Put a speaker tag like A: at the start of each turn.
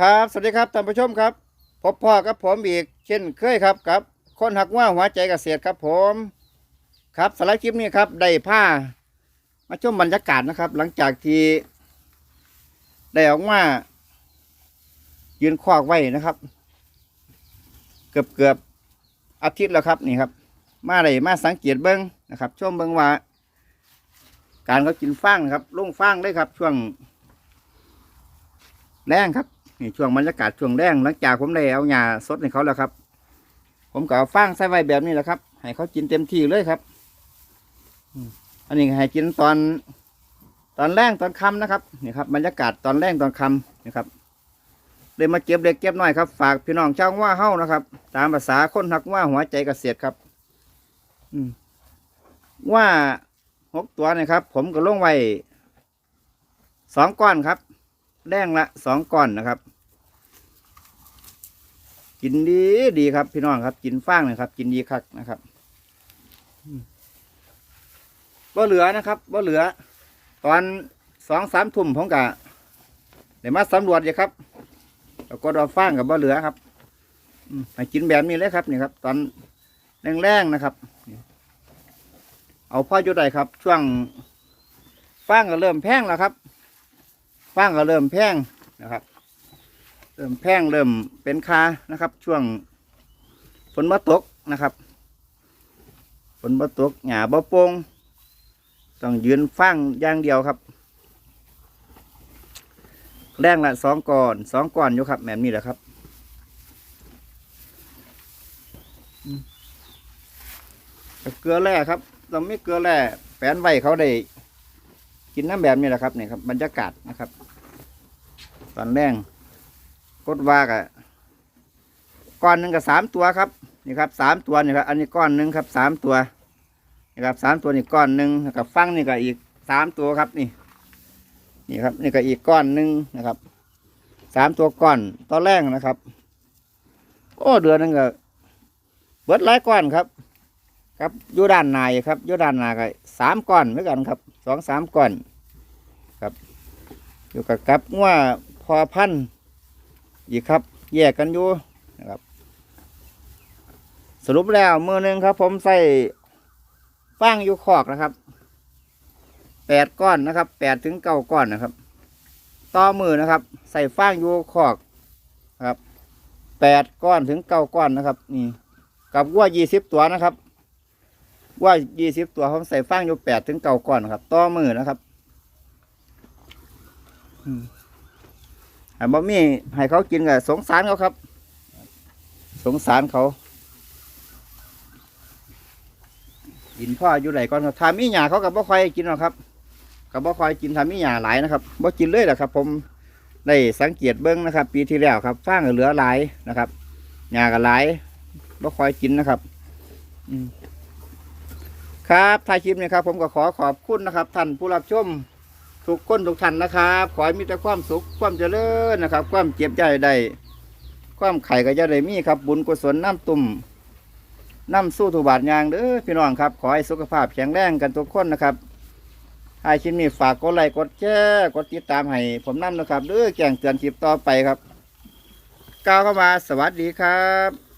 A: ครับ สวัสดีครับท่านผู้ชมครับ พบพ่อกับผมอีก เช่นเคยครับกับ คนหักว่าหัวใจเกษตรครับผม ครับสำหรับคลิปนี้ครับได้ผ้า มาชมบรรยากาศนะครับ หลังจากที่ ได้ออกมายืนคอกไว้นะครับ เกือบเกือบอาทิตย์แล้วครับนี่ครับ มาได้มาสังเกตเบิ้งนะครับชมเบิ้งว่า การเขากินฟางครับลงฟางเลยครับ ช่วงแรงครับ นี่ช่วงบรรยากาศช่วงแรงหลังจากผมได้เอาหญ้าสดให้เขาแล้วครับ ผมก็เอาฟางใส่ไว้แบบนี้แหละครับ ให้เขากินเต็มที่เลยครับอันนี้ให้กินตอน ตอนแรงตอนค่ำนะครับนี่ครับบรรยากาศตอนแรงตอนค่ำนี่ครับเลยมาเก็บเล็กเก็บน้อยครับ ฝากพี่น้องชาวว่าเฮ้านะครับ ตามภาษาคนหักว่าหัวใจเกษตรครับ อืมว่าหกตัวนี่ครับ ผมก็ลงไว้สองก้อนครับแรงละสองก้อนนะครับ กินดีดีครับ พี่น้องครับ กินฟางนะครับ กินดีคักนะครับบ่เหลือนะครับบ่เหลือ ตอนสองสามทุ่มผมกะเดี๋ยวมาสำรวจเลยครับแล้วก็ดอฟางกับบ่เหลือครับอืมให้กินแบบนี้เลยครับนี่ครับ ตอนแรงๆนะครับเอาพ่อจุดใดครับ ช่วงฟางก็เริ่มแพงแล้วครับฟางก็เริ่มแพงนะครับ เริ่มแพงเริ่มเป็นคานะครับ ช่วงฝนมาตกนะครับฝนมาตกหญ้าบ่โปงต้องยืนฟางอย่างเดียวครับ แรงละสองก่อนสองก่อนอยู่ครับแบบนี้แหละครับเกลือแร่ครับเราไม่เกลือแร่แฝนไว้เขาได้ กินน้ำแบบนี้แหละครับนี่ครับบรรยากาศนะครับ ตอนแรง กดว่ากะก้อนหนึ่งกับสามตัวครับนี่ครับสามตัวนี่ครับอันนี้ก้อนหนึ่งครับสามตัวนี่ครับสามตัวนี่ก้อนหนึ่งกับฟังนี่ก็อีกสามตัวครับนี่ นี่ครับนี่ก็อีกก้อนหนึ่งนะครับสามตัวก้อนตอนแรกนะครับ โอ้เดือนนึงก็เบิดหลายก้อนครับ ครับอยู่ด้านในครับอยู่ด้านในก็สามก้อนเหมือนกันครับสองสามก้อน ครับ อยู่กับกับว่าพอพันธุ์ อีกครับ แยกกันอยู่นะครับ สรุปแล้วมือหนึ่งครับ ผมใส่ฟางอยู่คอกนะครับแปดก้อนนะครับแปดถึงเก้าก้อนนะครับ ต่อมือนะครับ ใส่ฟางอยู่คอกนะครับแปดก้อนถึงเก้าก้อนนะครับ นี่ กับวัวยี่สิบตัวนะครับว่ายี่สิบตัวผมใส่ฟางอยู่แปดถึงเก้าก้อนครับ ต่อมือนะครับอืม บ่มีให้เขากินกัสงสารเขาครับ สงสารเขากินพ่ออยู่ไหนก่อนครับทามีหยาเขากับบ่คอยกินหรอกครับกับบ่คอยกินทามีหยาหลายนะครับบ่กินเลยแหละครับ ผมได้สังเกตเบิ้งนะครับ ปีที่แล้วครับฟางก็เหลือหลายนะครับหยาก็หลายบ่คอยกินนะครับอืครับท้ายคลิปนี้ครับ ผมก็ขอขอบคุณนะครับ ท่านผู้รับชม ทุกคนทุกท่านนะครับ ขอให้มีแต่ความสุขความเจริญนะครับ ความเจ็บใจได้ความไข่ก็จะได้มีครับ บุญกุศลน้ำตุ่มน้ำสู้ถูบาทยางเด้อพี่น้องครับ ขอให้สุขภาพแข็งแรงกันทุกคนนะครับท้ายคลิปนี้ฝากกดไลค์กดแชร์กดติดตามให้ผมนั่นะครับเด้อแจ้งเตือนคลิปต่อไปครับก้าวเข้ามาสวัสดีครับ